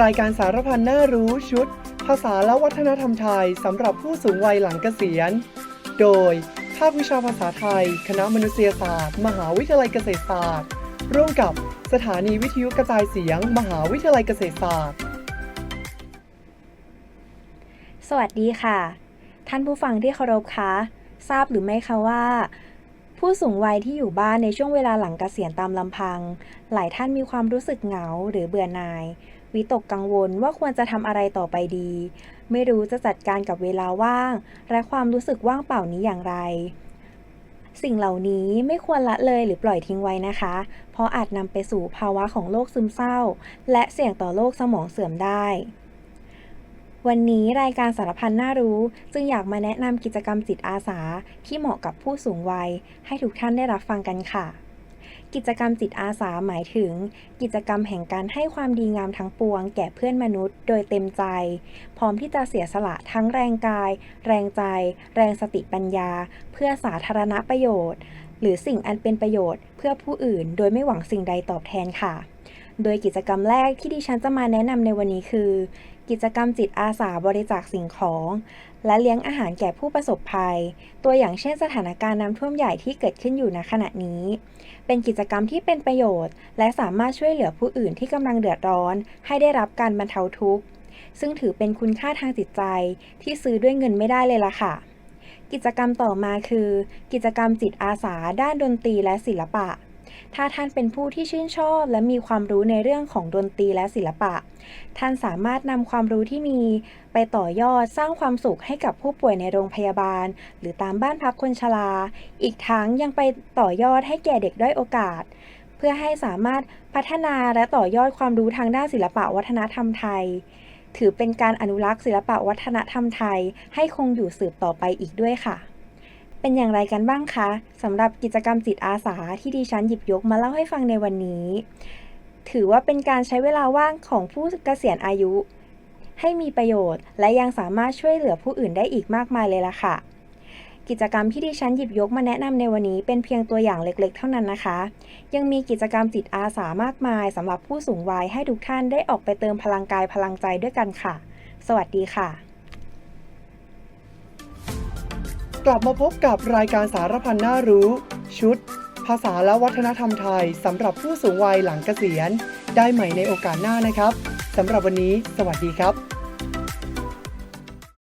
รายการสารพันน่ารู้ชุด ภาษาและวัฒนธรรมไทยสำหรับผู้สูงวัยหลังเกษียณ โดยภาควิชาภาษาไทย คณะมนุษยศาสตร์ มหาวิทยาลัยเกษตรศาสตร์ ร่วมกับสถานีวิทยุกระจายเสียง มหาวิทยาลัยเกษตรศาสตร์ สวัสดีค่ะ ท่านผู้ฟังที่เคารพคะทราบหรือไม่คะว่า ผู้สูงวัยที่อยู่บ้านในช่วงเวลาหลังเกษียณตามลำพัง หลายท่านมีความรู้สึกเหงาหรือเบื่อหน่าย วิตกกังวลว่าควรจะทำอะไรต่อไปดี ไม่รู้จะจัดการกับเวลาว่าง และความรู้สึกว่างเปล่านี้อย่างไร สิ่งเหล่านี้ไม่ควรละเลยหรือปล่อยทิ้งไว้นะคะ เพราะอาจนำไปสู่ภาวะของโรคซึมเศร้า และเสี่ยงต่อโรคสมองเสื่อมได้วันนี้รายการสารพันน่ารู้ จึงอยากมาแนะนำกิจกรรมจิตอาสาที่เหมาะกับผู้สูงวัย ให้ทุกท่านได้รับฟังกันค่ะ กิจกรรมจิตอาสาหมายถึง กิจกรรมแห่งการให้ความดีงามทั้งปวง แก่เพื่อนมนุษย์ โดยเต็มใจ พร้อมที่จะเสียสละทั้งแรงกาย แรงใจ แรงสติปัญญา เพื่อสาธารณประโยชน์ หรือสิ่งอันเป็นประโยชน์ เพื่อผู้อื่น โดยไม่หวังสิ่งใดตอบแทนค่ะ โดยกิจกรรมแรกที่ดิฉันจะมาแนะนำในวันนี้คือกิจกรรมจิตอาสาบริจาคสิ่งของ และเลี้ยงอาหารแก่ผู้ประสบภัย ตัวอย่างเช่นสถานการณ์น้ำท่วมใหญ่ที่เกิดขึ้นอยู่ณขณะนี้ เป็นกิจกรรมที่เป็นประโยชน์ และสามารถช่วยเหลือผู้อื่นที่กำลังเดือดร้อน ให้ได้รับการบรรเทาทุกข์ ซึ่งถือเป็นคุณค่าทางจิตใจ ที่ซื้อด้วยเงินไม่ได้เลยล่ะค่ะ กิจกรรมต่อมาคือ กิจกรรมจิตอาสาด้านดนตรีและศิลปะ ถ้าท่านเป็นผู้ที่ชื่นชอบ และมีความรู้ในเรื่องของดนตรีและศิลปะ ท่านสามารถนำความรู้ที่มีไปต่อยอดสร้างความสุขให้กับผู้ป่วยในโรงพยาบาล หรือตามบ้านพักคนชรา อีกทั้งยังไปต่อยอดให้แก่เด็กด้อยโอกาส เพื่อให้สามารถพัฒนาและต่อยอดความรู้ทางด้านศิลปะวัฒนธรรมไทย ถือเป็นการอนุรักษ์ศิลปะวัฒนธรรมไทย ให้คงอยู่สืบต่อไปอีกด้วยค่ะ เป็นอย่างไรกันบ้างคะสำหรับกิจกรรมจิตอาสาที่ดิฉันหยิบยกมาเล่าให้ฟังในวันนี้ ถือว่าเป็นการใช้เวลาว่างของผู้เกษียณอายุ ให้มีประโยชน์ และยังสามารถช่วยเหลือผู้อื่นได้อีกมากมายเลยล่ะค่ะ กิจกรรมที่ดิฉันหยิบยกมาแนะนำในวันนี้เป็นเพียงตัวอย่างเล็กๆ เท่านั้นนะคะ ยังมีกิจกรรมจิตอาสามากมายสำหรับผู้สูงวัยให้ทุกท่านได้ออกไปเติมพลังกายพลังใจด้วยกันค่ะ สวัสดีค่ะ กลับมาพบกับรายการสารพันน่ารู้ ชุด ภาษาและวัฒนธรรมไทยสำหรับผู้สูงวัยหลังเกษียณ ได้ใหม่ในโอกาสหน้านะครับสำหรับวันนี้ สวัสดีครับ